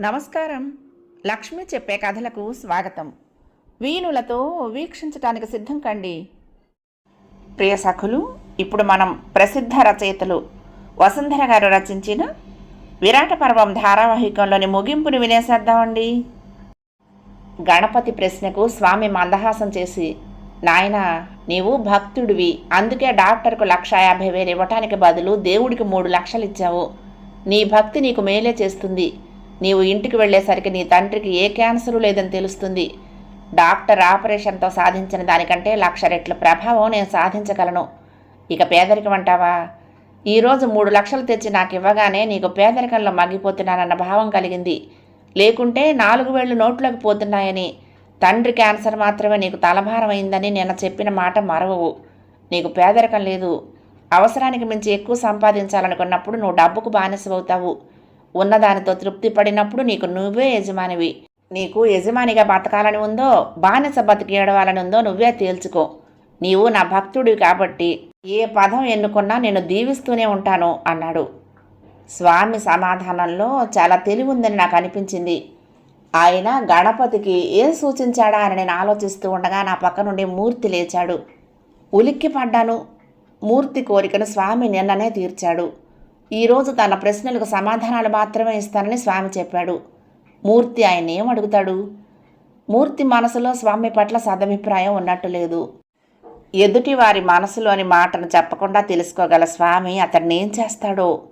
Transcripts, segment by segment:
నమస్కారం. లక్ష్మి చెప్పే కథలకు స్వాగతం. వీణులతో వీక్షించటానికి సిద్ధం కండి. ప్రియ సఖులు ఇప్పుడు మనం ప్రసిద్ధ రచయితలు వసుంధర గారు రచించిన విరాట పర్వం ధారావాహికంలోని ముగింపుని వినేసేద్దామండి. గణపతి ప్రశ్నకు స్వామి మందహాసం చేసి నాయనా నీవు భక్తుడివి. అందుకే డాక్టర్కు లక్ష యాభై వేలు ఇవ్వటానికి బదులు దేవుడికి మూడు లక్షలు ఇచ్చావు. నీ భక్తి నీకు మేలే చేస్తుంది. నీవు ఇంటికి వెళ్ళేసరికి నీ తండ్రికి ఏ క్యాన్సరు లేదని తెలుస్తుంది. డాక్టర్ ఆపరేషన్తో సాధించిన దానికంటే లక్ష రెట్ల ప్రభావం నేను సాధించగలను. ఇక పేదరికం అంటావా? ఈరోజు మూడు లక్షలు తెచ్చి నాకు ఇవ్వగానే నీకు పేదరికంలో మగ్గిపోతున్నానన్న భావం కలిగింది. లేకుంటే నాలుగు వేళ్ళు నోట్లోకి పోతున్నాయని. తండ్రి క్యాన్సర్ మాత్రమే నీకు తలభారం అయిందని చెప్పిన మాట మరవవు. నీకు పేదరికం లేదు. అవసరానికి మించి ఎక్కువ సంపాదించాలనుకున్నప్పుడు నువ్వు డబ్బుకు బానిసవవుతావు. ఉన్నదానితో తృప్తి పడినప్పుడు నీకు నువ్వే యజమానివి. నీకు యజమానిగా బతకాలని ఉందో బానిస బతికి ఏడవాలని ఉందో నువ్వే తేల్చుకో. నీవు నా భక్తుడివి కాబట్టి ఏ పదం ఎన్నుకున్నా నేను దీవిస్తూనే ఉంటాను అన్నాడు. స్వామి సమాధానంలో చాలా తెలివి ఉందని నాకు అనిపించింది. ఆయన గణపతికి ఏం సూచించాడా అని నేను ఆలోచిస్తూ ఉండగా నా పక్క నుండి మూర్తి లేచాడు. ఉలిక్కి పడ్డాను మూర్తి కోరికను స్వామి నిన్ననే తీర్చాడు. ఈరోజు తన ప్రశ్నలకు సమాధానాలు మాత్రమే ఇస్తానని స్వామి చెప్పాడు. మూర్తి ఆయన ఏం అడుగుతాడు? మూర్తి మనసులో స్వామి పట్ల సదభిప్రాయం ఉన్నట్టు లేదు. ఎదుటి వారి మనసులోని మాటను చెప్పకుండా తెలుసుకోగల స్వామి అతన్ని ఏం చేస్తాడో?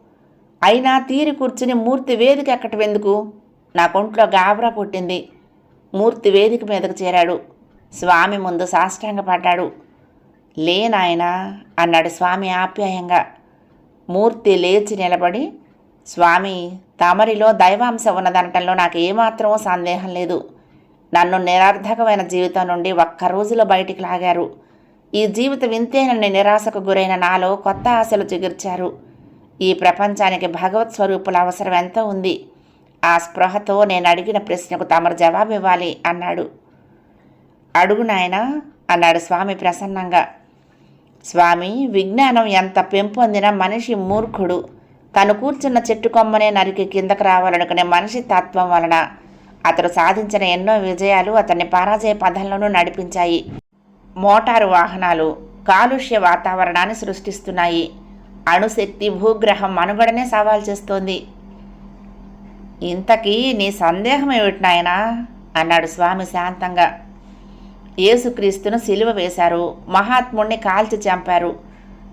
అయినా తీరి కూర్చుని మూర్తి వేదిక ఎక్కటవెందుకు నా కొంట్లో గాబరా పుట్టింది. మూర్తి వేదిక మీదకు చేరాడు. స్వామి ముందు సాష్టాంగపడ్డాడు లేనాయనా అన్నాడు స్వామి ఆప్యాయంగా. మూర్తి లేచి నిలబడి స్వామి తమరిలో దైవాంశ ఉన్నదనటంలో నాకు ఏమాత్రం సందేహం లేదు. నన్ను నిరర్ధకమైన జీవితం నుండి ఒక్క రోజులో బయటికి లాగారు. ఈ జీవితం ఇంతేనని నిరాశకు గురైన నాలో కొత్త ఆశలు చిగుర్చారు. ఈ ప్రపంచానికి భగవత్ స్వరూపుల అవసరం ఎంత ఉంది? ఆ స్పృహతో నేను అడిగిన ప్రశ్నకు తమరు జవాబు ఇవ్వాలి అన్నాడు. అడుగు నాయన అన్నాడు స్వామి ప్రసన్నంగా. స్వామి విజ్ఞానం ఎంత పెంపొందిన మనిషి మూర్ఖుడు. తను కూర్చున్న చెట్టు కొమ్మనే నరికి కిందకు రావాలనుకునే మనిషి తత్వం వలన. అతడు సాధించిన ఎన్నో విజయాలు అతన్ని పరాజయ పదంలోనూ నడిపించాయి. మోటారు వాహనాలు కాలుష్య వాతావరణాన్ని సృష్టిస్తున్నాయి. అణుశక్తి భూగ్రహం మనుగడనే సవాల్ చేస్తోంది. ఇంతకీ నీ సందేహం ఏమిటి నాయనా? అన్నాడు స్వామి శాంతంగా. యేసుక్రీస్తును సిలువ వేశారు. మహాత్ముణ్ణి కాల్చి చంపారు.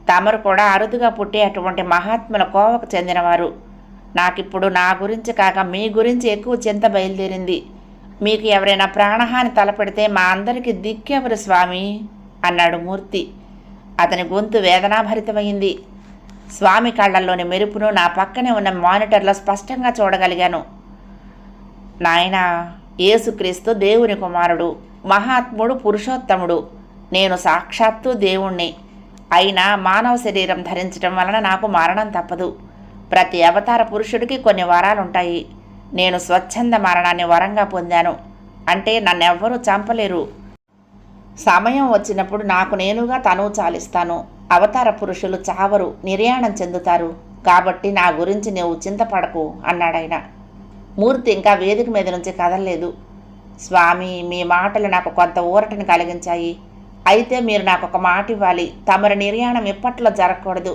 తమరు కూడా అరుదుగా పుట్టే అటువంటి మహాత్ముల కోవకు చెందినవారు. నాకిప్పుడు నా గురించి కాక మీ గురించి ఎక్కువ చింత బయలుదేరింది. మీకు ఎవరైనా ప్రాణహాని తలపెడితే మా అందరికీ దిక్కెవరు స్వామి? అన్నాడు మూర్తి. అతని గొంతు వేదనాభరితమైంది. స్వామి కళ్ళల్లోని మెరుపును నా పక్కనే ఉన్న మానిటర్లో స్పష్టంగా చూడగలిగాను. నాయనా యేసుక్రీస్తు దేవుని కుమారుడు మహాత్ముడు పురుషోత్తముడు. నేను సాక్షాత్తు దేవుణ్ణి. అయినా మానవ శరీరం ధరించడం వలన నాకు మరణం తప్పదు. ప్రతి అవతార పురుషుడికి కొన్ని వరాలుంటాయి. నేను స్వచ్ఛంద మరణాన్ని వరంగా పొందాను. అంటే నన్నెవ్వరూ చంపలేరు. సమయం వచ్చినప్పుడు నాకు నేనుగా తను చాలిస్తాను. అవతార పురుషులు చావరు నిర్యాణం చెందుతారు. కాబట్టి నా గురించి నువ్వు చింతపడకు అన్నాడాయన. మూర్తి ఇంకా వేదిక మీద నుంచి కదలలేదు. స్వామి మీ మాటలు నాకు కొంత ఊరటను కలిగించాయి. అయితే మీరు నాకు ఒక మాట ఇవ్వాలి. తమరి నిర్యాణం ఇప్పట్లో జరగకూడదు.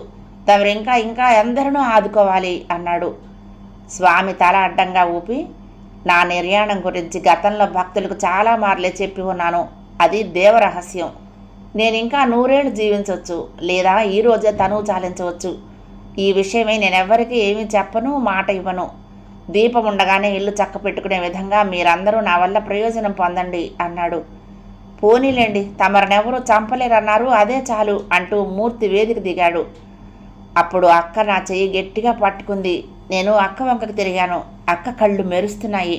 తమరు ఇంకా ఇంకా ఎందరినూ ఆదుకోవాలి అన్నాడు. స్వామి తల అడ్డంగా ఊపి నా నిర్యాణం గురించి గతంలో భక్తులకు చాలా మార్లే చెప్పి ఉన్నాను. అది దేవరహస్యం. నేను ఇంకా నూరేళ్ళు జీవించవచ్చు లేదా ఈ రోజే తనువు చాలించవచ్చు. ఈ విషయమై నేనెవ్వరికీ ఏమీ చెప్పను మాట ఇవ్వను. దీపం ఉండగానే ఇల్లు చక్క పెట్టుకునే విధంగా మీరందరూ నా వల్ల ప్రయోజనం పొందండి అన్నాడు. పోనీలేండి తమరినెవరూ చంపలేరన్నారు అదే చాలు అంటూ మూర్తి వేదిక దిగాడు. అప్పుడు అక్క నా చెయ్యి గట్టిగా పట్టుకుంది. నేను అక్క వంకకు తిరిగాను. అక్క కళ్ళు మెరుస్తున్నాయి.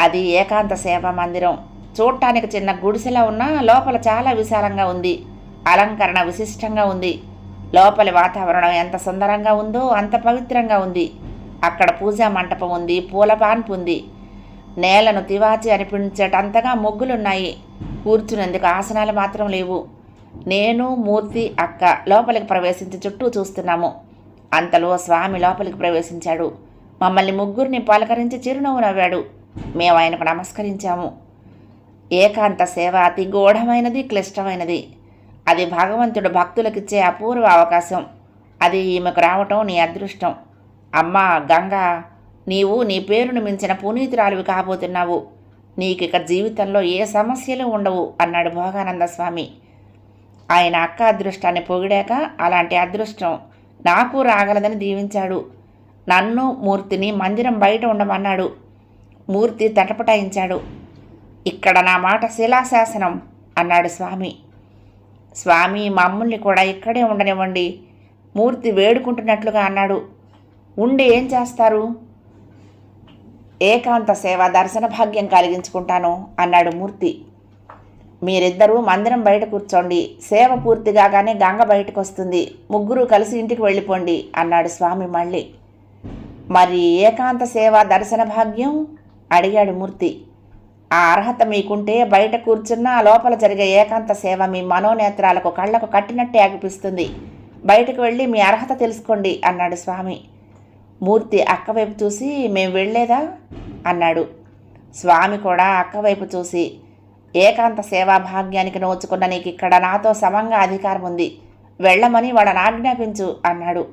అది ఏకాంత సేవా మందిరం. చూడటానికి చిన్న గుడిసెలా ఉన్నా లోపల చాలా విశాలంగా ఉంది. అలంకరణ విశిష్టంగా ఉంది. లోపలి వాతావరణం ఎంత సుందరంగా ఉందో అంత పవిత్రంగా ఉంది. అక్కడ పూజా మంటపం ఉంది పూల పాన్పు ఉంది. నేలను తివాచి అనిపించేటంతగా ముగ్గులున్నాయి. కూర్చునేందుకు ఆసనాలు మాత్రం లేవు. నేను మూర్తి అక్క లోపలికి ప్రవేశించి చుట్టూ చూస్తున్నాము. అంతలో స్వామి లోపలికి ప్రవేశించాడు. మమ్మల్ని ముగ్గురిని పలకరించి చిరునవ్వు నవ్వాడు. మేము ఆయనకు నమస్కరించాము. ఏకాంత సేవ అతి గూఢమైనది క్లిష్టమైనది. అది భగవంతుడు భక్తులకిచ్చే అపూర్వ అవకాశం. అది ఈమెకు రావటం నీ అదృష్టం. అమ్మా గంగా నీవు నీ పేరును మించిన పునీతురాలివి కాబోతున్నావు. నీకిక జీవితంలో ఏ సమస్యలు ఉండవు అన్నాడు భోగానంద స్వామి ఆయన అక్క అదృష్టాన్ని పొగిడాక అలాంటి అదృష్టం నాకు రాగలదని దీవించాడు. నన్ను మూర్తిని మందిరం బయట ఉండమన్నాడు. మూర్తి తటపటాయించాడు. ఇక్కడ నా మాట శిలాశాసనం అన్నాడు స్వామి. స్వామి మమ్మల్ని కూడా ఇక్కడే ఉండనివ్వండి. మూర్తి వేడుకుంటున్నట్లుగా అన్నాడు. ఉండి ఏం చేస్తారు? ఏకాంత సేవ దర్శన భాగ్యం కలిగించుకుంటాను అన్నాడు మూర్తి. మీరిద్దరూ మందిరం బయట కూర్చోండి. సేవ పూర్తి కాగానే గంగ బయటకు వస్తుంది ముగ్గురు కలిసి ఇంటికి వెళ్ళిపోండి అన్నాడు స్వామి మళ్ళీ. మరి ఏకాంత సేవ దర్శన భాగ్యం? అడిగాడు మూర్తి. ఆ అర్హత మీకుంటే బయట కూర్చున్నా లోపల జరిగే ఏకాంత సేవ మీ మనోనేత్రాలకు కళ్ళకు కట్టినట్టే అనిపిస్తుంది. బయటకు వెళ్ళి మీ అర్హత తెలుసుకోండి అన్నాడు స్వామి. మూర్తి అక్కవైపు చూసి మేము వెళ్ళేదా? అన్నాడు. స్వామి కూడా అక్క వైపు చూసి ఏకాంత సేవా భాగ్యానికి నోచుకున్న నీకు ఇక్కడ నాతో సమంగా అధికారం ఉంది. వెళ్ళమని వాళ్ళని ఆజ్ఞాపించు అన్నాడు.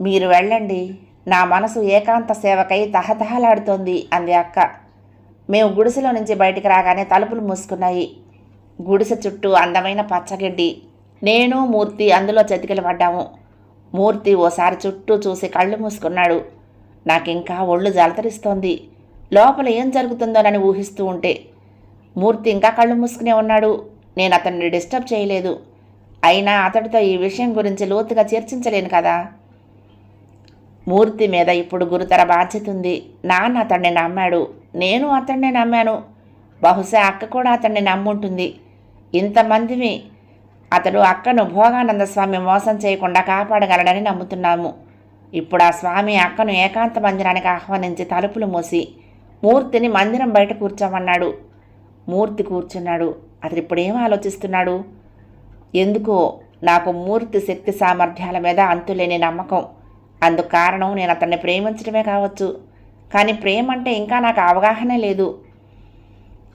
మీరు వెళ్ళండి. నా మనసు ఏకాంత సేవకై తహతహలాడుతోంది అంది అక్క. మేము గుడిసెలో నుంచి బయటికి రాగానే తలుపులు మూసుకున్నాయి. గుడిసె చుట్టూ అందమైన పచ్చగడ్డి. నేను మూర్తి అందులో చతికిలు పడ్డాము. మూర్తి ఓసారి చుట్టూ చూసి కళ్ళు మూసుకున్నాడు. నాకింకా ఒళ్ళు జలతరిస్తోంది. లోపల ఏం జరుగుతుందోనని ఊహిస్తూ ఉంటే మూర్తి ఇంకా కళ్ళు మూసుకునే ఉన్నాడు. నేను అతన్ని డిస్టర్బ్ చేయలేదు. అయినా అతడితో ఈ విషయం గురించి లోతుగా చర్చించలేను కదా. మూర్తి మీద ఇప్పుడు గురుతర బాధ్యత ఉంది. నాన్న అతన్ని నమ్మాడు. నేను అతన్ని నమ్మాను. బహుశా అక్క కూడా అతన్ని నమ్ముంటుంది. ఇంతమందిని అతడు అక్కను భోగానంద స్వామి మోసం చేయకుండా కాపాడగలడని నమ్ముతున్నాము. ఇప్పుడు ఆ స్వామి అక్కను ఏకాంత మందిరానికి ఆహ్వానించి తలుపులు మూసి మూర్తిని మందిరం బయట కూర్చోమన్నాడు. మూర్తి కూర్చున్నాడు. అతడు ఇప్పుడు ఏం ఆలోచిస్తున్నాడు? ఎందుకో నాకు మూర్తి శక్తి సామర్థ్యాల మీద అంతులేని నమ్మకం. అందుకు కారణం నేను అతన్ని ప్రేమించడమే కావచ్చు. కానీ ప్రేమ అంటే ఇంకా నాకు అవగాహన లేదు.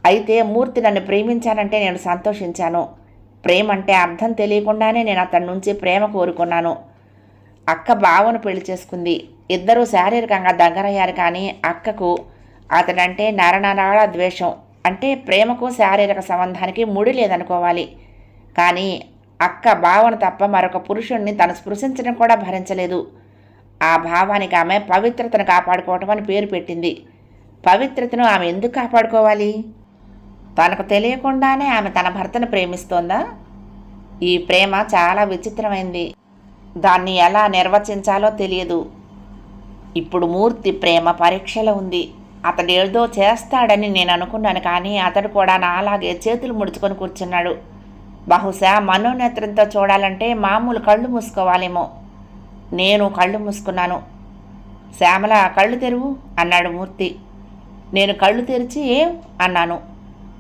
అయితే మూర్తి నన్ను ప్రేమించానంటే నేను సంతోషించాను. ప్రేమ అంటే అర్థం తెలియకుండానే నేను అతని నుంచి ప్రేమ కోరుకున్నాను. అక్క బావను పెళ్ళి చేసుకుంది. ఇద్దరూ శారీరకంగా దగ్గరయ్యారు కానీ అక్కకు అతడంటే నరనరాళ ద్వేషం. అంటే ప్రేమకు శారీరక సంబంధానికి ముడి లేదనుకోవాలి. కానీ అక్క భావన తప్ప మరొక పురుషుణ్ణి తను స్పృశించడం కూడా భరించలేదు. ఆ భావానికి ఆమె పవిత్రతను కాపాడుకోవటం అని పేరు పెట్టింది. పవిత్రతను ఆమె ఎందుకు కాపాడుకోవాలి? తనకు తెలియకుండానే ఆమె తన భర్తను ప్రేమిస్తోందా? ఈ ప్రేమ చాలా విచిత్రమైంది. దాన్ని ఎలా నిర్వచించాలో తెలియదు. ఇప్పుడు మూర్తి ప్రేమ పరీక్షలో ఉంది. అతడు ఏదో చేస్తాడని నేను అనుకున్నాను కానీ అతడు కూడా నాలాగే చేతులు ముడుచుకొని కూర్చున్నాడు. బహుశా మనోనేత్రంతో చూడాలంటే మామూలు కళ్ళు మూసుకోవాలేమో. నేను కళ్ళు మూసుకున్నాను. శ్యామల కళ్ళు తెరువు అన్నాడు మూర్తి. నేను కళ్ళు తెరిచి ఏం అన్నాను.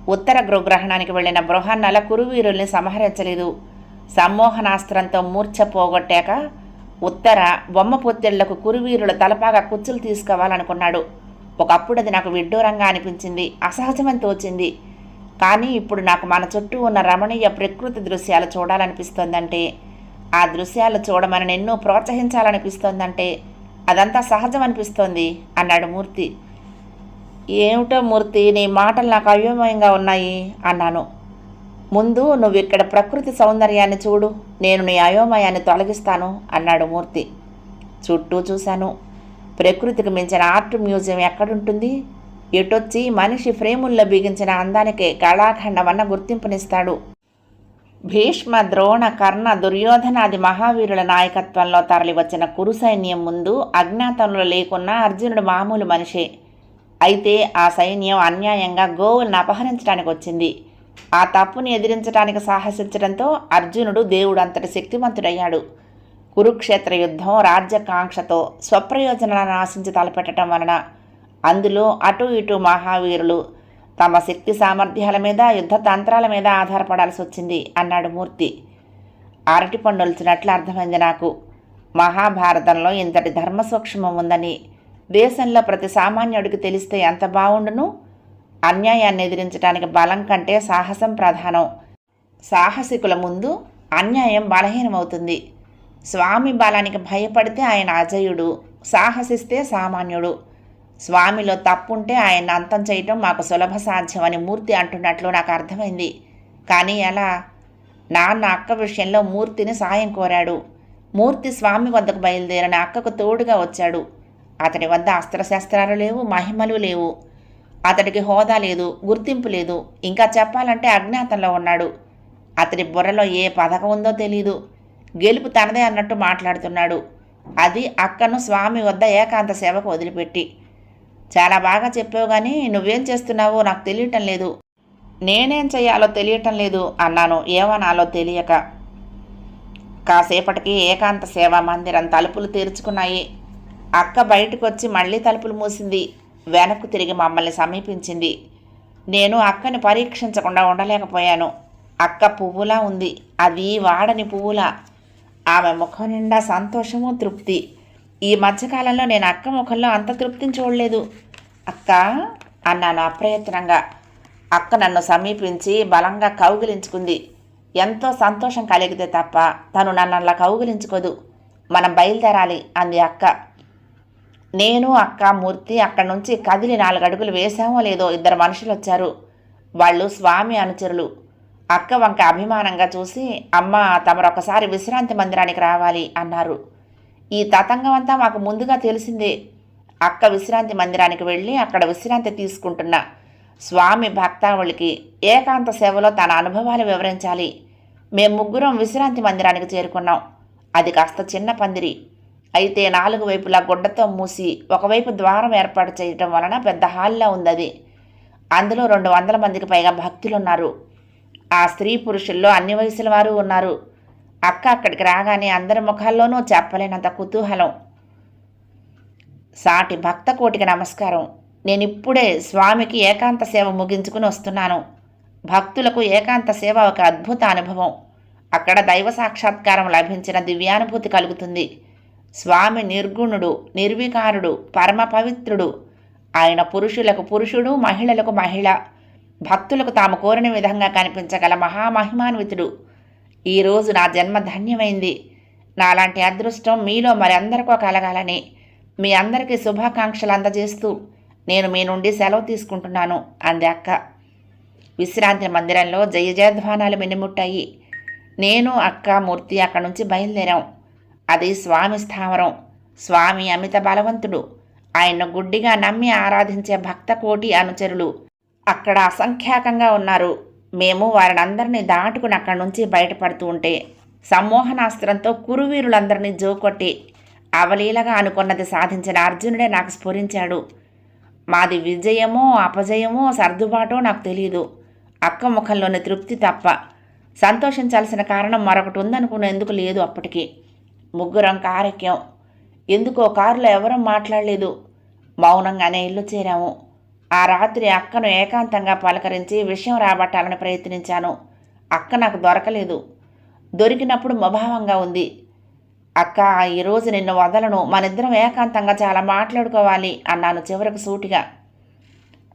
ఉత్తర గృహగ్రహణానికి వెళ్ళిన బృహన్నల కురువీరుల్ని సంహరించలేదు. సమ్మోహనాస్త్రంతో మూర్ఛ పోగొట్టాక ఉత్తర బొమ్మ పొత్తిళ్ళకు కురువీరుల తలపాగా కుచ్చులు తీసుకోవాలనుకున్నాడు. ఒకప్పుడు అది నాకు విడ్డూరంగా అనిపించింది అసహజమని తోచింది. కానీ ఇప్పుడు నాకు మన చుట్టూ ఉన్న రమణీయ ప్రకృతి దృశ్యాలు చూడాలనిపిస్తోందంటే ఆ దృశ్యాలు చూడమని ఎన్నో ప్రోత్సహించాలనిపిస్తోందంటే అదంతా సహజం అనిపిస్తోంది అన్నాడు మూర్తి. ఏమిటో మూర్తి నీ మాటలు నాకు అయోమయంగా ఉన్నాయి అన్నాను. ముందు నువ్వు ఇక్కడ ప్రకృతి సౌందర్యాన్ని చూడు నేను నీ అయోమయాన్ని తొలగిస్తాను అన్నాడు మూర్తి. చుట్టూ చూశాను. ప్రకృతికి మించిన ఆర్ట్ మ్యూజియం ఎక్కడుంటుంది? ఎటొచ్చి మనిషి ఫ్రేముల్లో బిగించిన అందానికే కళాఖండమన్న గుర్తింపునిస్తాడు. భీష్మ ద్రోణ కర్ణ దుర్యోధనాది మహావీరుల నాయకత్వంలో తరలివచ్చిన కురు సైన్యం ముందు అజ్ఞాతంలో లేకున్నా అర్జునుడు మామూలు మనిషే. అయితే ఆ సైన్యం అన్యాయంగా గోవులను అపహరించడానికి వచ్చింది. ఆ తప్పుని ఎదిరించడానికి సాహసించడంతో అర్జునుడు దేవుడు అంతటి శక్తివంతుడయ్యాడు కురుక్షేత్ర యుద్ధం రాజ్యకాంక్షతో స్వప్రయోజనాలను ఆశించి తలపెట్టడం వలన అందులో అటు ఇటు మహావీరులు తమ శక్తి సామర్థ్యాల మీద యుద్ధ తంత్రాల మీద ఆధారపడాల్సి వచ్చింది అన్నాడు మూర్తి. అరటి పండుల్చినట్లు అర్థమైంది నాకు. మహాభారతంలో ఇంతటి ధర్మ సూక్ష్మం ఉందని. దేశంలో ప్రతి సామాన్యుడికి తెలిస్తే ఎంత బాగుండును అన్యాయాన్ని ఎదిరించడానికి బలం కంటే సాహసం ప్రధానం. సాహసికుల ముందు అన్యాయం బలహీనమవుతుంది. స్వామి బలానికి భయపడితే ఆయన అజయుడు సాహసిస్తే సామాన్యుడు. స్వామిలో తప్పుంటే ఆయన అంతం చేయటం మాకు సులభ సాధ్యమని మూర్తి అంటున్నట్లు నాకు అర్థమైంది. కానీ ఎలా నాన్న అక్క విషయంలో మూర్తిని సాయం కోరాడు. మూర్తి స్వామి వద్దకు బయలుదేరిన అక్కకు తోడుగా వచ్చాడు. అతడి వద్ద అస్త్రశస్త్రాలు లేవు మహిమలు లేవు. అతడికి హోదా లేదు గుర్తింపు లేదు. ఇంకా చెప్పాలంటే అజ్ఞాతంలో ఉన్నాడు. అతడి బుర్రలో ఏ పథకం ఉందో తెలీదు. గెలుపు తనదే అన్నట్టు మాట్లాడుతున్నాడు. అది అక్కను స్వామి వద్ద ఏకాంత సేవకు వదిలిపెట్టి చాలా బాగా చెప్పావు కానీ నువ్వేం చేస్తున్నావో నాకు తెలియటం లేదు. నేనేం చేయాలో తెలియటం లేదు అన్నాను. ఏమనాలో తెలియక కాసేపటికి ఏకాంత సేవా మందిరం తలుపులు తెరుచుకున్నాయి. అక్క బయటకు వచ్చి మళ్ళీ తలుపులు మూసింది. వెనక్కు తిరిగి మమ్మల్ని సమీపించింది. నేను అక్కని పరీక్షించకుండా ఉండలేకపోయాను. అక్క పువ్వులా ఉంది. అది వాడని పువ్వులా. ఆమె ముఖం నిండా సంతోషము తృప్తి. ఈ మధ్యకాలంలో నేను అక్క ముఖంలో అంత తృప్తిని చూడలేదు. అక్క అన్నాను అప్రయత్నంగా అక్క నన్ను సమీపించి బలంగా కౌగిలించుకుంది. ఎంతో సంతోషం కలిగితే తప్ప తను నన్ను అలా కౌగిలించుకోదు. మనం బయలుదేరాలి అంది అక్క. నేను అక్క మూర్తి అక్కడి నుంచి కదిలి నాలుగు అడుగులు వేశామో లేదో ఇద్దరు మనుషులు వచ్చారు. వాళ్ళు స్వామి అనుచరులు. అక్క వంక అభిమానంగా చూసి అమ్మ తమరొకసారి విశ్రాంతి మందిరానికి రావాలి అన్నారు. ఈ తతంగం అంతా మాకు ముందుగా తెలిసిందే. అక్క విశ్రాంతి మందిరానికి వెళ్ళి అక్కడ విశ్రాంతి తీసుకుంటున్న స్వామి భక్తావళికి ఏకాంత సేవలో తన అనుభవాలు వివరించాలి. మేము ముగ్గురం విశ్రాంతి మందిరానికి చేరుకున్నాం. అది కాస్త చిన్న పందిరి. అయితే నాలుగు వైపులా గుడ్డతో మూసి ఒకవైపు ద్వారం ఏర్పాటు చేయటం వలన పెద్ద హాల్లో ఉంది అది అందులో రెండు వందల మందికి పైగా భక్తులున్నారు. ఆ స్త్రీ పురుషుల్లో అన్ని వయసుల వారు ఉన్నారు. అక్క అక్కడికి రాగానే అందరి ముఖాల్లోనూ చెప్పలేనంత కుతూహలం. సాటి భక్త కోటికి నమస్కారం. నేను ఇప్పుడే స్వామికి ఏకాంత సేవ ముగించుకుని వస్తున్నాను. భక్తులకు ఏకాంత సేవ ఒక అద్భుత అనుభవం. అక్కడ దైవ సాక్షాత్కారం లభించిన దివ్యానుభూతి కలుగుతుంది. స్వామి నిర్గుణుడు నిర్వికారుడు పరమ పవిత్రుడు. ఆయన పురుషులకు పురుషుడు మహిళలకు మహిళ. భక్తులకు తాము కోరిన విధంగా కనిపించగల మహామహిమాన్వితుడు. ఈరోజు నా జన్మ ధన్యమైంది. నాలాంటి అదృష్టం మీలో మరందరికో కలగాలని మీ అందరికీ శుభాకాంక్షలు అందజేస్తూ నేను మీ నుండి సెలవు తీసుకుంటున్నాను అంది అక్క. విశ్రాంతి మందిరంలో జయ జయధ్వానాలు నేను అక్క మూర్తి అక్కడి నుంచి బయలుదేరాం. అది స్వామి స్థావరం. స్వామి అమిత బలవంతుడు. ఆయన్ను గుడ్డిగా నమ్మి ఆరాధించే భక్త కోటి అనుచరులు. అక్కడ అసంఖ్యాకంగా ఉన్నారు. మేము వారిని అందరినీ దాటుకుని అక్కడి నుంచి బయటపడుతూ ఉంటే సమ్మోహనాస్త్రంతో కురువీరులందరినీ జోకొట్టి అవలీలగా అనుకున్నది సాధించిన అర్జునుడే నాకు స్ఫురించాడు. మాది విజయమో అపజయమో సర్దుబాటో నాకు తెలియదు అక్క ముఖంలోని తృప్తి తప్ప. సంతోషించాల్సిన కారణం మరొకటి ఉందనుకునేందుకు లేదు అప్పటికి. ముగ్గురం కారెక్కాం. ఎందుకో కారులో ఎవరూ మాట్లాడలేదు. మౌనంగానే ఇల్లు చేరాము. ఆ రాత్రి అక్కను ఏకాంతంగా పలకరించి విషయం రాబట్టాలని ప్రయత్నించాను. అక్క నాకు దొరకలేదు. దొరికినప్పుడు మభావంగా ఉంది. అక్క ఈరోజు నిన్ను వదలను. మనిద్దరం ఏకాంతంగా చాలా మాట్లాడుకోవాలి అన్నాను చివరకు సూటిగా.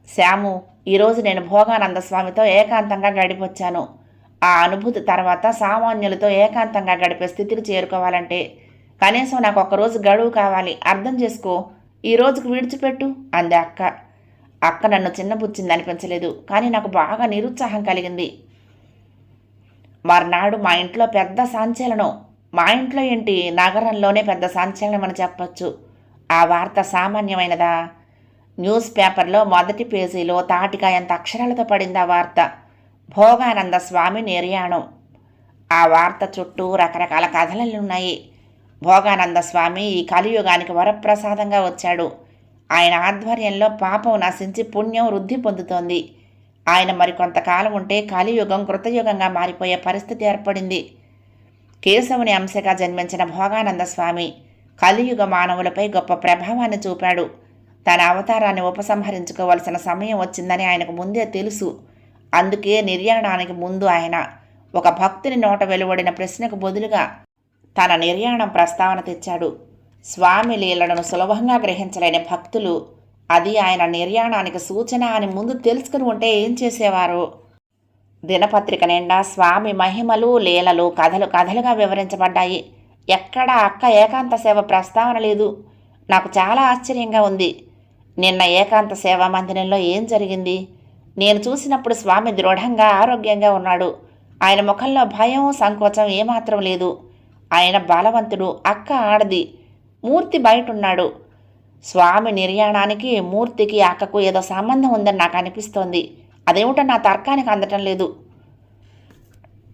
శ్యాము ఈరోజు నేను భోగానంద స్వామితో ఏకాంతంగా గడిపొచ్చాను. ఆ అనుభూతి తర్వాత సామాన్యులతో ఏకాంతంగా గడిపే స్థితికి చేరుకోవాలంటే కనీసం నాకు ఒక్కరోజు గడువు కావాలి. అర్థం చేసుకో. ఈ రోజుకు విడిచిపెట్టు అంది అక్క. అక్క నన్ను చిన్నబుచ్చింది అనిపించలేదు కానీ నాకు బాగా నిరుత్సాహం కలిగింది. మర్నాడు మా ఇంట్లో పెద్ద సంచలనం. మా ఇంట్లో ఏంటి? నగరంలోనే పెద్ద సంచలనం అని చెప్పొచ్చు. ఆ వార్త సామాన్యమైనదా? న్యూస్ పేపర్లో మొదటి పేజీలో తాటికాయంత అక్షరాలతో పడింది ఆ వార్త. భోగానంద స్వామి నిర్యాణం. ఆ వార్త చుట్టూ రకరకాల కథలలున్నాయి భోగానంద స్వామి ఈ కలియుగానికి వరప్రసాదంగా వచ్చాడు. ఆయన ఆధ్వర్యంలో పాపం నశించి పుణ్యం వృద్ధి పొందుతోంది. ఆయన మరికొంతకాలం ఉంటే కలియుగం కృతయుగంగా మారిపోయే పరిస్థితి ఏర్పడింది. కేశవుని అంశగా జన్మించిన భోగానంద స్వామి కలియుగ మానవులపై గొప్ప ప్రభావాన్ని చూపాడు. తన అవతారాన్ని ఉపసంహరించుకోవలసిన సమయం వచ్చిందని ఆయనకు ముందే తెలుసు. అందుకే నిర్యాణానికి ముందు ఆయన ఒక భక్తుని నోట వెలువడిన ప్రశ్నకు బదులుగా తన నిర్యాణం ప్రస్తావన తెచ్చాడు. స్వామి లీలలను సులభంగా గ్రహించలేని భక్తులు. అది ఆయన నిర్యాణానికి సూచన అని ముందు తెలుసుకుని ఉంటే ఏం చేసేవారు? దినపత్రిక నిండా స్వామి మహిమలు లీలలు కథలు కథలుగా వివరించబడ్డాయి. ఎక్కడా అక్క ఏకాంత సేవ ప్రస్తావన లేదు. నాకు చాలా ఆశ్చర్యంగా ఉంది. నిన్న ఏకాంత సేవా మందిరంలో ఏం జరిగింది? నేను చూసినప్పుడు స్వామి దృఢంగా ఆరోగ్యంగా ఉన్నాడు. ఆయన ముఖంలో భయం సంకోచం ఏమాత్రం లేదు. ఆయన బలవంతుడు అక్క ఆడది. మూర్తి బయట ఉన్నాడు స్వామి నిర్యాణానికి మూర్తికి అక్కకు ఏదో సంబంధం ఉందని నాకు అనిపిస్తోంది. అదేమిటో నా తర్కానికి అందటం లేదు.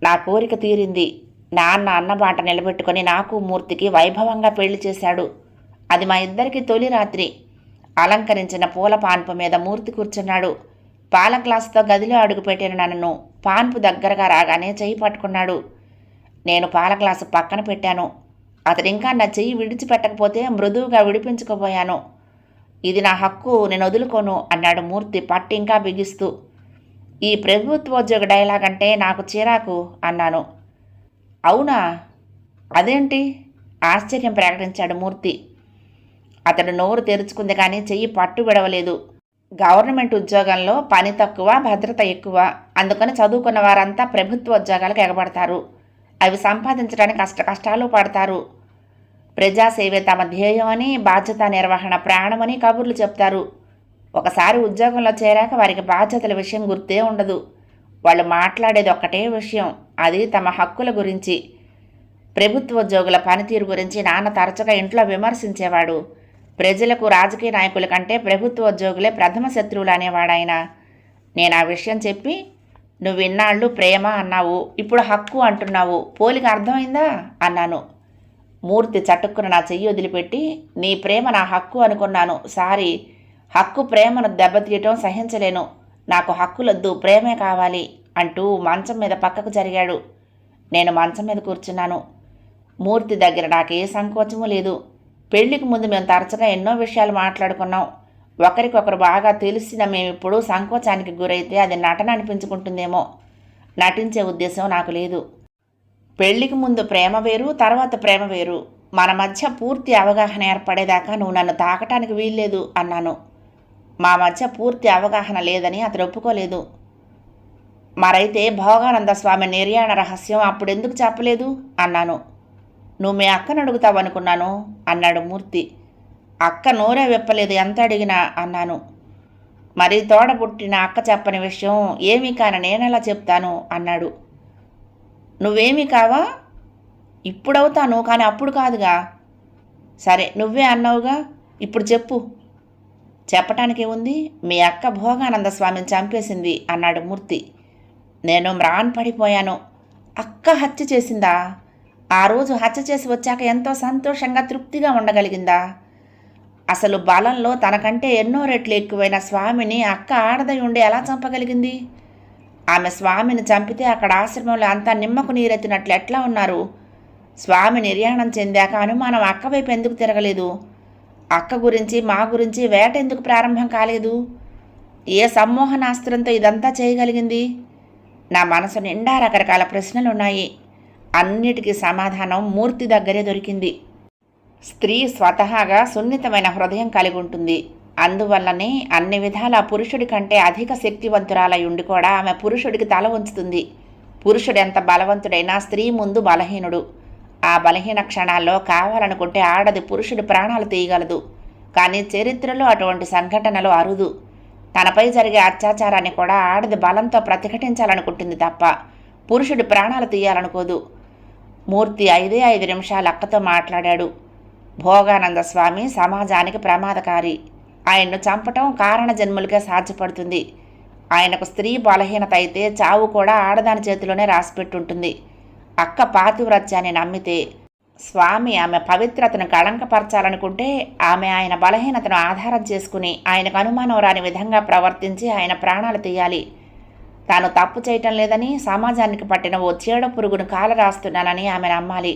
నా కోరిక తీరింది. నాన్న అన్నబాట నిలబెట్టుకొని నాకు మూర్తికి వైభవంగా పెళ్ళి చేశాడు. అది మా ఇద్దరికి తొలి రాత్రి. అలంకరించిన పూల పాన్పు మీద మూర్తి కూర్చున్నాడు. పాల గ్లాసుతో గదిలో అడుగుపెట్టిన నన్ను పాన్పు దగ్గరగా రాగానే చేయి పట్టుకున్నాడు. నేను పాల గ్లాసు పక్కన పెట్టాను. అతడు ఇంకా నా చెయ్యి విడిచిపెట్టకపోతే మృదువుగా విడిపించుకోబోయాను ఇది నా హక్కు నేను వదులుకోను అన్నాడు మూర్తి పట్టు ఇంకా బిగిస్తూ. ఈ ప్రభుత్వోద్యోగ డైలాగ్ అంటే నాకు చిరాకు అన్నాను. అవునా? అదేంటి? ఆశ్చర్యం ప్రకటించాడు మూర్తి. అతడు నోరు తెరుచుకుంది కానీ చెయ్యి పట్టు విడవలేదు. గవర్నమెంట్ ఉద్యోగంలో పని తక్కువ భద్రత ఎక్కువ. అందుకని చదువుకున్న వారంతా ప్రభుత్వ ఉద్యోగాలకు ఎగబడతారు. అవి సంపాదించడానికి కష్ట కష్టాలు పడతారు. ప్రజాసేవే తమ ధ్యేయం అని బాధ్యత నిర్వహణ ప్రాణమని కబుర్లు చెప్తారు. ఒకసారి ఉద్యోగంలో చేరాక వారికి బాధ్యతల విషయం గుర్తే ఉండదు. వాళ్ళు మాట్లాడేది ఒక్కటే విషయం అది తమ హక్కుల గురించి. ప్రభుత్వ ఉద్యోగుల పనితీరు గురించి నాన్న తరచుగా ఇంట్లో విమర్శించేవాడు. ప్రజలకు రాజకీయ నాయకుల కంటే ప్రభుత్వ ఉద్యోగులే ప్రథమ శత్రువులు అనేవాడాయన. నేను ఆ విషయం చెప్పి నువ్వు ఇన్నాళ్ళు ప్రేమ అన్నావు ఇప్పుడు హక్కు అంటున్నావు పోలిక అర్థమైందా? అన్నాను. మూర్తి చటుక్కున నా చెయ్యి వదిలిపెట్టి నీ ప్రేమ నా హక్కు అనుకున్నాను. సారీ. హక్కు ప్రేమను దెబ్బతీయటం సహించలేను. నాకు హక్కులొద్దు. ప్రేమే కావాలి అంటూ మంచం మీద పక్కకు జరిగాడు. నేను మంచం మీద కూర్చున్నాను. మూర్తి దగ్గర నాకు ఏ సంకోచము లేదు. పెళ్ళికి ముందు మేము తరచుగా ఎన్నో విషయాలు మాట్లాడుకున్నాం. ఒకరికొకరు బాగా తెలిసిన మేమిప్పుడు సంకోచానికి గురైతే అది నటన అనిపించుకుంటుందేమో. నటించే ఉద్దేశం నాకు లేదు. పెళ్ళికి ముందు ప్రేమ వేరు తర్వాత ప్రేమ వేరు. మన మధ్య పూర్తి అవగాహన ఏర్పడేదాకా నువ్వు నన్ను తాకటానికి వీల్లేదు అన్నాను. మా మధ్య పూర్తి అవగాహన లేదని అతడు ఒప్పుకోలేదు. మరైతే భోగానంద స్వామి నిర్యాణ రహస్యం అప్పుడెందుకు చెప్పలేదు? అన్నాను. నువ్వు మీ అక్కను అడుగుతావు అనుకున్నాను అన్నాడు మూర్తి. అక్క నోరే విప్పలేదు ఎంత అడిగినా? అన్నాను. మరి తోడ పుట్టిన అక్క చెప్పని విషయం ఏమీ కాని నేనెలా చెప్తాను? అన్నాడు. నువ్వేమి కావా? ఇప్పుడవుతాను కానీ అప్పుడు కాదుగా. సరే నువ్వే అన్నావుగా. ఇప్పుడు చెప్పు. చెప్పటానికి ఉంది మీ అక్క భోగానంద స్వామిని చంపేసింది అన్నాడు మూర్తి. నేను మ్రాన్ పడిపోయాను. అక్క హత్య చేసిందా? ఆ రోజు హత్య చేసి వచ్చాక ఎంతో సంతోషంగా తృప్తిగా ఉండగలిగిందా? అసలు బలంలో తనకంటే ఎన్నో రెట్లు ఎక్కువైన స్వామిని అక్క ఆడదై ఉండి ఎలా చంపగలిగింది? ఆమె స్వామిని చంపితే అక్కడ ఆశ్రమంలో అంతా నిమ్మకు నీరెత్తినట్లు ఎట్లా ఉన్నారు? స్వామి నిర్యాణం చెందాక అనుమానం అక్క వైపు ఎందుకు తిరగలేదు? అక్క గురించి మా గురించి వేట ఎందుకు ప్రారంభం కాలేదు? ఏ సమ్మోహనాస్త్రంతో ఇదంతా చేయగలిగింది? నా మనసు నిండా రకరకాల ప్రశ్నలు ఉన్నాయి అన్నిటికీ సమాధానం మూర్తి దగ్గరే దొరికింది. స్త్రీ స్వతహాగా సున్నితమైన హృదయం కలిగి ఉంటుంది. అందువల్లనే అన్ని విధాల పురుషుడి కంటే అధిక శక్తివంతురాలై ఉండి కూడా ఆమె పురుషుడికి తల ఉంచుతుంది పురుషుడు ఎంత బలవంతుడైనా స్త్రీ ముందు బలహీనుడు. ఆ బలహీన క్షణాల్లో కావాలనుకుంటే ఆడది పురుషుడి ప్రాణాలు తీయగలదు. కానీ చరిత్రలో అటువంటి సంఘటనలు అరుదు. తనపై జరిగే అత్యాచారాన్ని కూడా ఆడది బలంతో ప్రతిఘటించాలనుకుంటుంది తప్ప పురుషుడి ప్రాణాలు తీయాలనుకోదు. మూర్తి ఐదే ఐదు నిమిషాలు అక్కతో మాట్లాడాడు. భోగానంద స్వామి సమాజానికి ప్రమాదకారి. ఆయన్ను చంపటం కారణ జన్మలుగా సాధ్యపడుతుంది. ఆయనకు స్త్రీ బలహీనత అయితే చావు కూడా ఆడదాని చేతిలోనే రాసిపెట్టుంటుంది. అక్క పాతివ్రత్యాన్ని నమ్మితే స్వామి ఆమె పవిత్రతను కళంకపరచాలనుకుంటే ఆమె ఆయన బలహీనతను ఆధారం చేసుకుని ఆయనకు అనుమానం రాని విధంగా ప్రవర్తించి ఆయన ప్రాణాలు తీయాలి. తాను తప్పు చేయటం లేదని సమాజానికి పట్టిన ఓ చీడ పురుగును కాల రాస్తున్నానని ఆమె నమ్మాలి.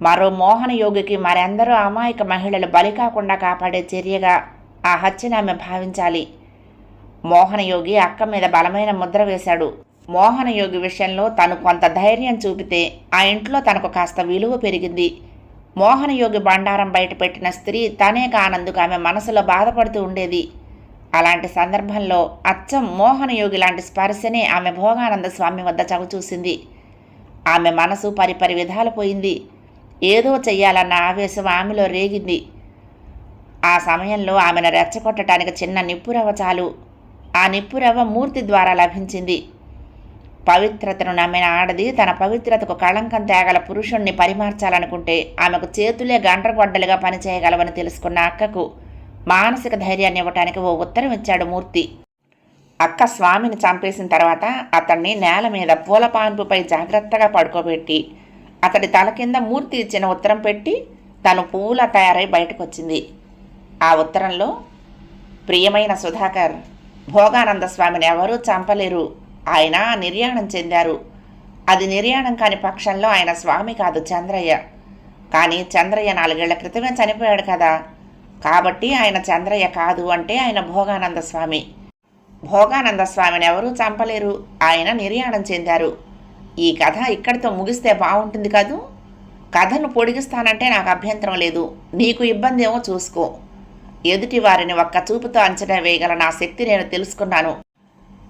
మరో మోహన యోగికి మరెందరో అమాయక మహిళలు బలి కాకుండా కాపాడే చర్యగా ఆ హత్యని ఆమె భావించాలి. మోహనయోగి అక్క మీద బలమైన ముద్ర వేశాడు. మోహనయోగి విషయంలో తను కొంత ధైర్యం చూపితే ఆ ఇంట్లో తనకు కాస్త విలువ పెరిగింది. మోహనయోగి బండారం బయటపెట్టిన స్త్రీ తనే కానందుకు ఆమె మనసులో బాధపడుతూ ఉండేది. అలాంటి సందర్భంలో అచ్చం మోహనయోగి లాంటి స్పర్శనే ఆమె భోగానంద స్వామి వద్ద చవిచూసింది ఆమె మనసు పరిపరి విధాలు పోయింది. ఏదో చెయ్యాలన్న ఆవేశం ఆమెలో రేగింది. ఆ సమయంలో ఆమెను రెచ్చగొట్టడానికి చిన్న నిప్పురవ చాలు. ఆ నిప్పురవ మూర్తి ద్వారా లభించింది. పవిత్రతను నమ్మిన ఆడది తన పవిత్రతకు కళంకం తేగల పురుషుణ్ణి పరిమార్చాలనుకుంటే ఆమెకు చేతులే గండ్రగొడ్డలుగా పనిచేయగలవని తెలుసుకున్న అక్కకు మానసిక ధైర్యాన్ని ఇవ్వటానికి ఓ ఉత్తరం ఇచ్చాడు మూర్తి. అక్క స్వామిని చంపేసిన తర్వాత అతన్ని నేల మీద పూల పాన్పుపై జాగ్రత్తగా పడుకోబెట్టి అతడి తల కింద మూర్తి ఇచ్చిన ఉత్తరం పెట్టి తను పూల తయారై బయటకు వచ్చింది ఆ ఉత్తరంలో ప్రియమైన సుధాకర్ భోగానంద స్వామిని ఎవరూ చంపలేరు. ఆయన నిర్యాణం చెందారు. అది నిర్యాణం కాని పక్షంలో ఆయన స్వామి కాదు చంద్రయ్య. కానీ చంద్రయ్య నాలుగేళ్ళ క్రితమే చనిపోయాడు కదా. కాబట్టి ఆయన చంద్రయ్య కాదు అంటే ఆయన భోగానంద స్వామి. భోగానంద స్వామిని ఎవరూ చంపలేరు. ఆయన నిర్యాణం చెందారు. ఈ కథ ఇక్కడితో ముగిస్తే బాగుంటుంది కదూ? కథను పొడిగిస్తానంటే నాకు అభ్యంతరం లేదు. నీకు ఇబ్బంది ఏమో చూసుకో. ఎదుటి వారిని ఒక్క చూపుతో అంచనా వేయగల నా శక్తి నేను తెలుసుకున్నాను.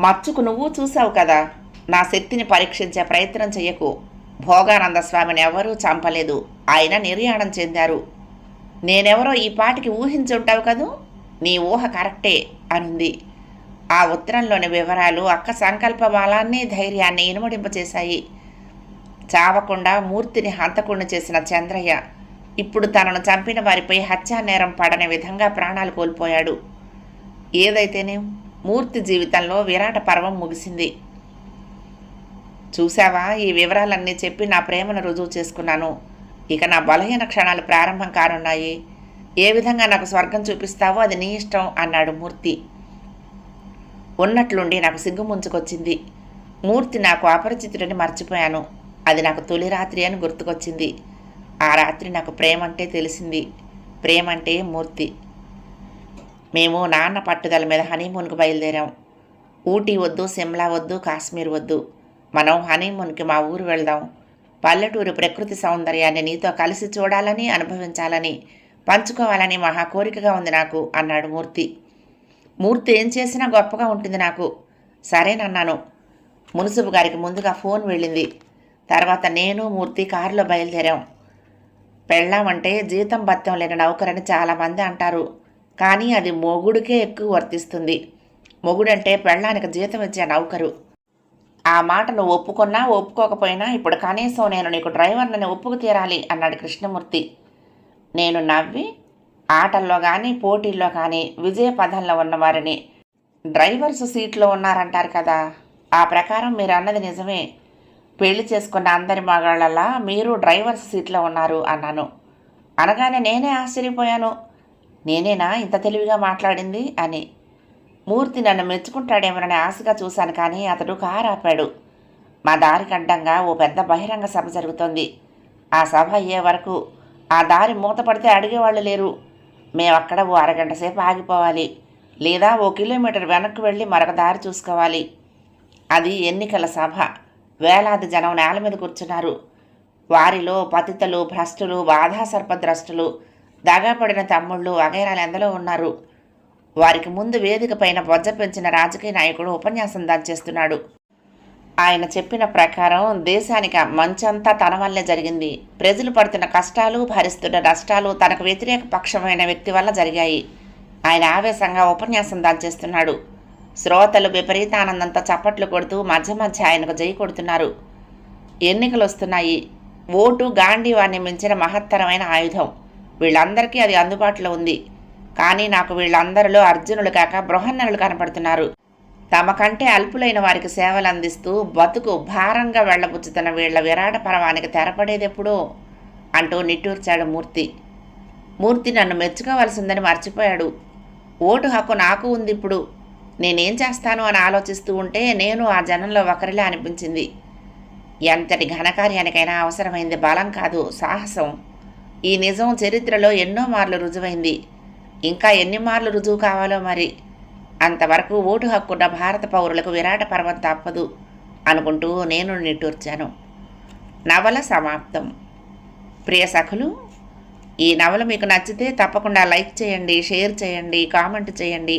మచ్చుకు నువ్వు చూసావు కదా నా శక్తిని పరీక్షించే ప్రయత్నం చెయ్యకు. భోగానంద స్వామిని ఎవరూ చంపలేదు ఆయన నిర్యాణం చెందారు. నేనెవరో ఈ పాటికి ఊహించుంటావు కదూ? నీ ఊహ కరెక్టే అనుంది. ఆ ఉత్తరంలోని వివరాలు అక్క సంకల్ప బలాన్ని ధైర్యాన్ని ఇనుమడింపచేశాయి. చావకుండా మూర్తిని హంతకుండా చేసిన చంద్రయ్య ఇప్పుడు తనను చంపిన వారిపై హత్యా నేరం పడని విధంగా ప్రాణాలు కోల్పోయాడు. ఏదైతేనే మూర్తి జీవితంలో విరాట పర్వం ముగిసింది. చూశావా? ఈ వివరాలన్నీ చెప్పి నా ప్రేమను రుజువు చేసుకున్నాను. ఇక నా బలహీన క్షణాలు ప్రారంభం కానున్నాయి. ఏ విధంగా నాకు స్వర్గం చూపిస్తావో అది నీ ఇష్టం అన్నాడు మూర్తి. ఉన్నట్లుండి నాకు సిగ్గు ముంచుకొచ్చింది. మూర్తి నాకు అపరిచితుడని మర్చిపోయాను. అది నాకు తొలి రాత్రి అని గుర్తుకొచ్చింది. ఆ రాత్రి నాకు ప్రేమ అంటే తెలిసింది. ప్రేమ అంటే మూర్తి. మేము నాన్న పట్టుదల మీద హనీమూన్కి బయలుదేరాం. ఊటీ వద్దు సిమ్లా వద్దు కాశ్మీర్ వద్దు. మనం హనీమూన్కి మా ఊరు వెళ్దాం. పల్లెటూరు ప్రకృతి సౌందర్యాన్ని నీతో కలిసి చూడాలని అనుభవించాలని పంచుకోవాలని మహా కోరికగా ఉంది నాకు అన్నాడు మూర్తి. మూర్తి ఏం చేసినా గొప్పగా ఉంటుంది నాకు. సరేనన్నాను మున్సిపు గారికి ముందుగా ఫోన్ వెళ్ళింది. తర్వాత నేను మూర్తి కారులో బయలుదేరాం. పెళ్ళామంటే జీతం భత్యం లేని నౌకరని చాలామంది అంటారు. కానీ అది మొగుడికే ఎక్కువ వర్తిస్తుంది. మొగుడంటే పెళ్ళానికి జీతం ఇచ్చే నౌకరు. ఆ మాట నువ్వు ఒప్పుకున్నా ఒప్పుకోకపోయినా ఇప్పుడు కనీసం నేను నీకు డ్రైవర్నని ఒప్పుకు తీరాలి అన్నాడు కృష్ణమూర్తి. నేను నవ్వి ఆటల్లో కానీ పోటీల్లో కానీ విజయ పదంలో ఉన్నవారిని. డ్రైవర్స్ సీట్లో ఉన్నారంటారు కదా. ఆ ప్రకారం మీరు అన్నది నిజమే. పెళ్ళి చేసుకున్న అందరి మగాళ్ళలా మీరు డ్రైవర్స్ సీట్లో ఉన్నారు అన్నాను. అనగానే నేనే ఆశ్చర్యపోయాను. నేనేనా ఇంత తెలివిగా మాట్లాడింది అని. మూర్తి నన్ను మెచ్చుకుంటాడేమోనని ఆశగా చూశాను కానీ అతడు కారు ఆపాడు మా దారికి అడ్డంగా ఓ పెద్ద బహిరంగ సభ జరుగుతోంది. ఆ సభ అయ్యే వరకు ఆ దారి మూతపడితే అడిగేవాళ్ళు లేరు. మేమక్కడ ఓ అరగంట సేపు ఆగిపోవాలి. లేదా ఓ కిలోమీటర్ వెనక్కి వెళ్ళి మరొక దారి చూసుకోవాలి. అది ఎన్నికల సభ. వేలాది జనం నేల మీద కూర్చున్నారు. వారిలో పతితలు భ్రష్టులు బాధాసర్పద్రష్టులు దగాపడిన తమ్ముళ్ళు వగైరాలు ఎందలో ఉన్నారు. వారికి ముందు వేదిక పైన బొజ్జ పెంచిన రాజకీయ నాయకుడు ఉపన్యాసం దాచేస్తున్నాడు ఆయన చెప్పిన ప్రకారం దేశానికి మంచంతా తన వల్లే జరిగింది. ప్రజలు పడుతున్న కష్టాలు భరిస్తున్న నష్టాలు తనకు వ్యతిరేక పక్షమైన వ్యక్తి వల్ల జరిగాయి. ఆయన ఆవేశంగా ఉపన్యాసం దాచేస్తున్నాడు శ్రోతలు విపరీతానందంతో చప్పట్లు కొడుతూ మధ్య మధ్య ఆయనకు జై కొడుతున్నారు. ఎన్నికలు వస్తున్నాయి ఓటు గాంధీవాన్ని మించిన మహత్తరమైన ఆయుధం. వీళ్ళందరికీ అది అందుబాటులో ఉంది. కానీ నాకు వీళ్ళందరిలో అర్జునులు కాక బృహన్నరులు కనపడుతున్నారు. తమ కంటే అల్పులైన వారికి సేవలు అందిస్తూ బతుకు భారంగా వెళ్ళబుచ్చుతున్న వీళ్ళ విరాట పరవానికి తెరపడేదెప్పుడో అంటూ నిట్టూర్చాడు మూర్తి. మూర్తి నన్ను మెచ్చుకోవలసిందని మర్చిపోయాడు. ఓటు హక్కు నాకు ఉంది ఇప్పుడు. నేనేం చేస్తాను అని ఆలోచిస్తూ ఉంటే నేను ఆ జనంలో ఒకరిలా అనిపించింది. ఎంతటి ఘనకార్యానికైనా అవసరమైంది బలం కాదు సాహసం. ఈ నిజం చరిత్రలో ఎన్నో మార్లు రుజువైంది. ఇంకా ఎన్ని మార్లు రుజువు కావాలో మరి. అంతవరకు ఓటు హక్కున్న భారత పౌరులకు విరాట పర్వం తప్పదు అనుకుంటూ నేను నిట్టూర్చాను. నవల సమాప్తం. ప్రియ సఖులు ఈ నవల మీకు నచ్చితే తప్పకుండా లైక్ చేయండి షేర్ చేయండి కామెంట్ చేయండి.